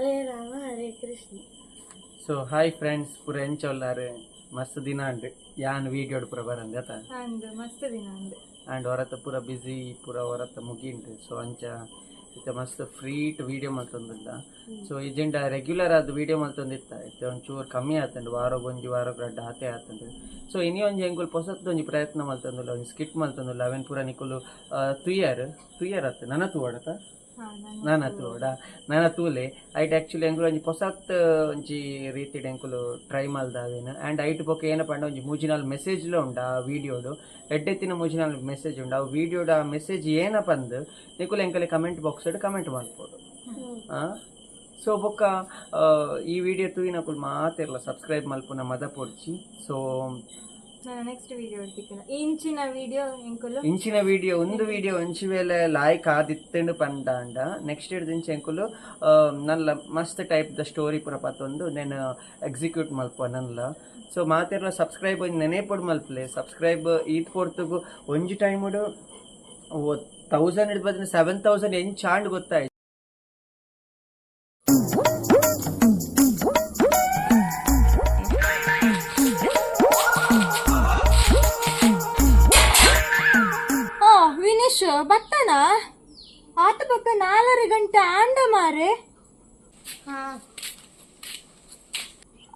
Hare Rama Hare Krishna. So hi friends ಪೂರ ಎಂಚೊಲ್ಲಾರು ಮಸ್ತ್ ದಿನ ಅಂಡ್ ಯಾನ್ ವೀಡಿಯೋಡ್ ಪೂರ ಬರಂದೆ ಆತ ಅಂದ್ ಮಸ್ತ್ ದಿನ ಅಂದ್. ಆ್ಯಂಡ್ ಹೊರತ ಪೂರ ಬ್ಯುಸಿ ಪೂರ ಹೊರತ ಮುಗಿಂಟು ಸೊ ಅಂಚ ಇತ್ತ ಮಸ್ತ್ ಫ್ರೀಟ್ ವೀಡಿಯೋ ಮಲ್ತೊಂದಿದ್ದ ಸೊ ಇಜೆಂಡ ರೆಗ್ಯುಲರ್ ಆದ ವೀಡಿಯೋ ಮಲ್ತೊಂದಿತ್ತ ಇತ್ತೆ ಒಂಚೂರು ಕಮ್ಮಿ ಆತಂಡು ವಾರ ಒಂಜಿ ವಾರ ಗಡ್ಡ ಆತೆ ಆತಂಡು ಸೊ ಇನ್ನೂ ಒಂಜಿ ಎಂಗುಲ್ ಹೊಸತ್ತು ಒಂಜಿ ಪ್ರಯತ್ನ ಮಾಡ್ತಂದಿಲ್ಲ ಒಂದು ಸ್ಕಿಟ್ ಮಲ್ತೊಂದುಲ್ಲ. ಅವೇನು ಪೂರ ನಿಕುಲು ತುಯ್ಯರ್? ತುಯ್ಯರ್ ಆತ? ನನ್ನ ತೂವಡತ ನಾನ ತೂಡ ನಾನ ತೂಲೆ. ಐಟ್ ಆಕ್ಚುಲಿ ಎಂಕುಲು ಒಂಜಿ ಪೊಸತ್ ಒಂಜಿ ರೀತಿಡ್ ಎಂಕುಲು ಟ್ರೈ ಮಲ್ದಾವೇನು. ಆ್ಯಂಡ್ ಐಟ್ ಬೊಕ್ಕ ಏನಪ್ಪ ಅಂಡ ಒಂಜಿ ಮೂಜಿನಾಲ್ ಮೆಸೇಜ್ಲ ಉಂಡ ಆ ವೀಡಿಯೋಡು ಎಡ್ಡೆತ್ತಿನ ಮೂಜಿನಾಲ್ ಮೆಸೇಜ್ ಉಂಡು. ಆ ವೀಡಿಯೋಡ ಆ ಮೆಸೇಜ್ ಏನಪ್ಪ ಅಂದು ನಿಕುಲು ಎಂಕಲೆ ಕಮೆಂಟ್ ಬಾಕ್ಸ್ ಕಮೆಂಟ್ ಮಾಡ್ಬೋದು ಸೊ ಬೊಕ್ಕ ಆ, ಈ ವಿಡಿಯೋ ತೂಯಿನಕುಲು ಮಾತಿರಲ್ಲ ಸಬ್ಸ್ಕ್ರೈಬ್ ಮಲ್ಪುನ ಮದ ಪೊಡ್ಚಿ ಸೊ ನಾನು ನೆಕ್ಸ್ಟ್ ವಿಡಿಯೋ ಇಡ್ತಿಕ್ಕೇನೆ ಇಂಚಿನ ವಿಡಿಯೋ ಎಂಕುಲು? ಇಂಚಿನ ವಿಡಿಯೋ ಒಂದು ವಿಡಿಯೋ ಒಂಚಿ ವೇಳೆ ಲಾಯ್ಕ್ ಆದಿತ್ತಂಡು ಪಂಡ ನೆಕ್ಸ್ಟ್ ಹಿಡ್ದು ಇಂಚ, ಎಂಕುಲು ನಲ್ಲ ಮಸ್ತ್ ಟೈಪ್ ದ ಸ್ಟೋರಿ ಪೂರ ಪತ್ತೊಂದು. నేను ಎಕ್ಸಿಕ್ಯೂಟ್ ಮಲ್ಪ ನಲ್ಲ ಸೊ ಮಾತೆರ್ಲ ಸಬ್ಸ್ಕ್ರೈಬ್ ನೆನೆಪೊಡು ಮಲ್ಪಲೆ. ಸಬ್ಸ್ಕ್ರೈಬ್ ಈತ್ ಪೊರ್ತುಗು, ಒಂಜಿ ಟೈಮುಡು ತೌಸಂಡ್ ಹಿಡ್ದು ಸೆವೆನ್ ತೌಸಂಡ್ ಎಂಚ್ ಆಂಡ್ ಗೊತ್ತಾಯ್ತು. ವಿನೀಶ್ ಬತ್ತನ ಆತ ಪಕ್ಕ ನಾಲರು ಗಂಟೆ ಆಂಡ ಮಾರೆ.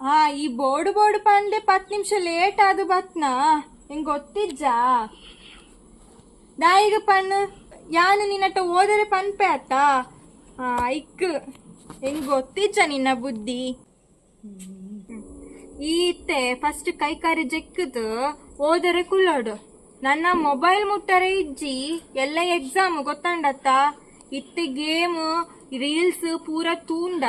ಹಾ. ಈ ಬೋರ್ಡ್ ಬೋರ್ಡ್ ಪಂದೆ ಪತ್ತು ನಿಮಿಷ ಲೇಟ್ ಆದ ಬತ್ನ? ನಿಂಗೆ ಗೊತ್ತಿಜ್ಜಾ? ನಾಯಿಗ ಪಣ್ಣ ಯಾನು ನಿನ್ನಟ್ಟ ಓದರೆ ಪನ್ಪೆ ಅತ್ತ? ಹಾ ಐಕ್ ಹೆಂಗ್ ಗೊತ್ತಿಜ್ಜ ನಿನ್ನ ಬುದ್ಧಿ? ಈತೆ ಫಸ್ಟ್ ಕೈ ಕಾರಿ ಜೆಕ್ಕದು ಓದರೆ ಕುಲ್ಲೋಡು. ನನ್ನ ಮೊಬೈಲ್ ಮುಟ್ಟರೆ ಇಜ್ಜಿ ಎಲ್ಲ ಎಕ್ಸಾಮ್ ಗೊತ್ತಂಡತ್ತ? ಇತ್ತ ಗೇಮ್ ರೀಲ್ಸ್ ಪೂರ ತೂಂಡ?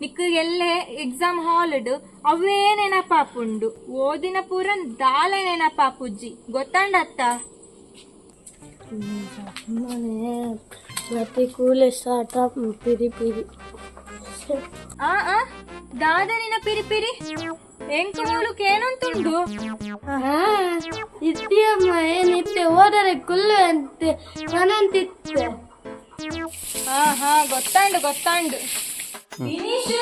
ನಿಕ್ ಎಲ್ಲ ಎಕ್ಸಾಮ್ ಹಾಲ್ಡ್ ಅವೇ ನೆನಪಾಪುಂಡು. ಓದಿನ ಪೂರ ದಾಲೆ ನೆನಪಾಪುಜ್ಜಿ. ಗೊತ್ತಂಡತ್ತ? ಪ್ರತಿಕೂಲ ಸ್ಟಾರ್ಟ್ ಪಿರಿ ಪಿರಿ. ಆ ಆ? ದಾದ ನಿನ ಪಿರಿ ಪಿರಿ? ಎಂಕುಲು ಕೇನಂತುಂಡು ಇದ್ದೀಯಮ್ಮ ಏನಿತ್ತೆ ಹೋದರೆ ಕುಲ್ಲು ಅಂತೆ ನಾನಂತಿತ್ತೆ ಹಾ ಹಾ ಗೊತ್ತಾಂಡು ಗೊತ್ತಾಂಡು. ವಿನೀಶ್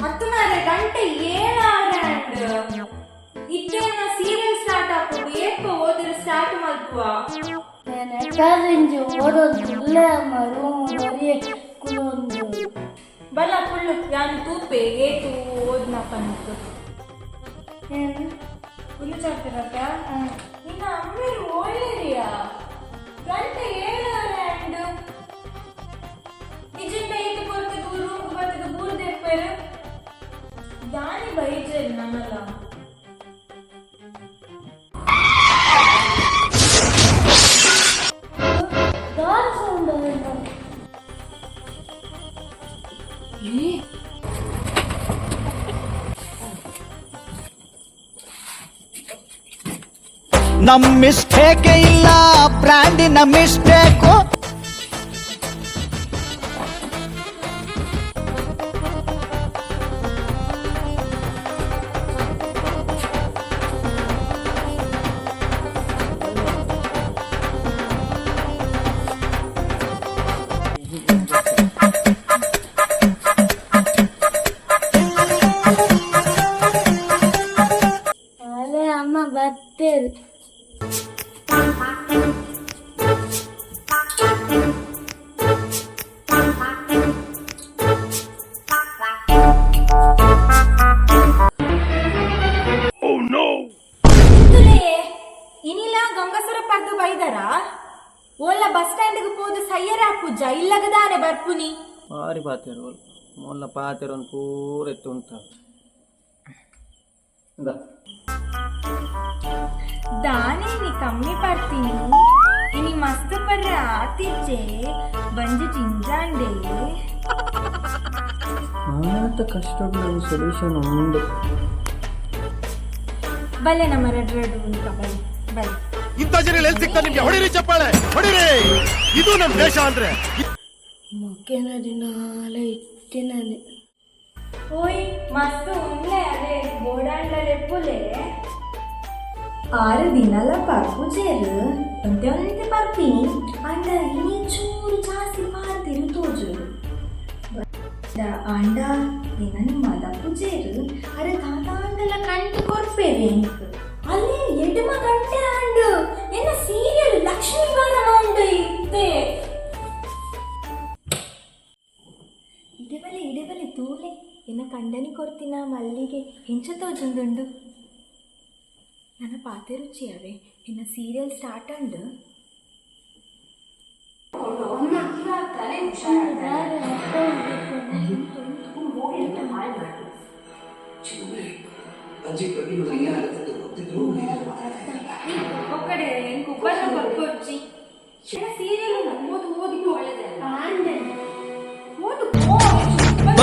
ಹತ್ತು ಮಾರೆ ಗಂಟೆ ಏಳಾಂಡ್ ಇದ್ದೇನ ಸೀರಿಯಲ್ ಸ್ಟಾರ್ಟ್ ಹಾಕೋದು ಏಕ ಓದಿದ್ರೆ ಸ್ಟಾರ್ಟ್ ಮಲ್ಪುವ ಕಾರಿಂಜಿ ಓದೋದು ಇಲ್ಲ ಅಮ್ಮ ರೂಮ್ ಬರೀ ತೂಪೆ ಏತು ಓದ್ನಪ್ಪ ನಿಂತು ಫುಲ್ಲು ಚಾಡ್ತಿರತ್ತ ನಿನ್ನ ಅಮ್ಮೇರು ಒಳ್ಳೆರಿಯಾ ಗಂಟೆ ನಮ್ ಮಿಸ್ಟೇಕ್ ಇಲ್ಲ ಬ್ರ್ಯಾಂಡಿನ ಮಿಸ್ಟೇಕು ಗಂಗಸರ ಪರ್ದು ಬೈದರ ಓಲ ಬಸ್ ಸ್ಟ್ಯಾಂಡ್ಗೆ ಹೋದ ಸಯ್ಯರ ಪೂಜ ಇಲ್ಲಗದಾನೆ ಬರ್ಪುನಿ ಭಾರಿ ಪಾತೆರು ಮೊಲ್ಲ ಪಾತೆರು ಒಂದು ಪೂರ ಎತ್ತು ಉಂಟ ಇಂದ. ದಾನೆ ನೀ ಕಮ್ಮಿ ಪಡ್ತೀನಿ ಇನಿ ಮಸ್ತ್ ಪರ್ರ ಆತಿಜ್ಜೆ ಬಂಜಿ ಜಿಂಜಾಂಡೆ ಮಾತ ಕಷ್ಟಗಳ ಸೊಲ್ಯೂಷನ್ ಉಂಡು ಬಲ್ಲೆ ನಮ್ಮ ರೆಡ್ ರೆಡ್ ಉಂಟ ಬಲ್ಲೆ ಬಲ್ಲೆ ಇಂಥ ಜನ ಎಲ್ಲಿ ಸಿಗ್ತಾರೆ ನಿಮ್ಗೆ? ಹೊಡಿರಿ ಚಪ್ಪಾಳೆ ಹೊಡಿರಿ. ಇದು ನಮ್ಮ ದೇಶ ಅಂದ್ರೆ. ಮೊಕ್ಕೆನ ದಿನಾಲ ಇಟ್ಟಿನಾನೆ. ಓಯ್ ಮಸ್ತ್ ಉಂಡ್ಲೆ ಅದೇ ಬೋಡಾಂಡಲೆ ಪುಲೆ. ಆರು ದಿನಲ ಪರ್ಪು ಚೇರು ಅಂತೆ ಒಂತೆ ಪರ್ಪಿನಿ ಅಂಡ ಇನಿ ಚೂರು ಜಾಸ್ತಿ ಪಾರ್ದು ಅಂಡ ನಿನ್ನ ಮದ ಪೂಜೆರು ಅರೆ ತಾತಾಂಡಲ ಕಂಟು ಕೊಡ್ಪೇವೆ. ಅಲ್ಲೇ ಎಡ್ಮ ಗಂಟೆ ಬಾರಮ ಉಂಡು ಇತ್ತೆ ಇಡೆಬಲೆ ಇಡೆಬಲೆ ತೂಲೆ ಎನ್ನ ಕಂಡನಿ ಕೊಡ್ತಿನ ಮಲ್ಲಿಗೆ ಹೆಂಚ ತೋಜುಂದುಂಡು ನನ್ನ ಪಾತೆ ರುಚಿಯವೇ ಇನ್ನ ಸೀರಿಯಲ್ ಸ್ಟಾರ್ಟ್ ಅಂಡು ఒక్కడే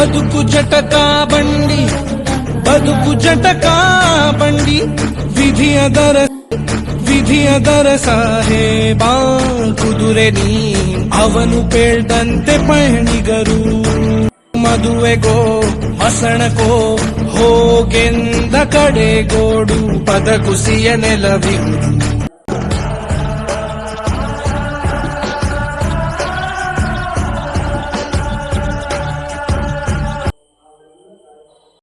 ಬದುಕು ಜಟಕ ಬಂಡಿ, ಬದುಕು ಜಟಕ ಬಂಡಿ, ವಿಧಿಯ ದರ ವಿಧಿಯ ದರ ಸಾಹೇಬಾ, ಕುದುರೆ ನೀ, ಅವನು ಪೇಳ್ದಂತೆ ಪಯಣಿಗರು ಮದುವೆಗೋ ಮಸಣಕೋ ಹೋಗೆಂದ ಕಡೆಗೋಡು ಪದ ಕುಸಿಯ ನೆಲವಿಗುದು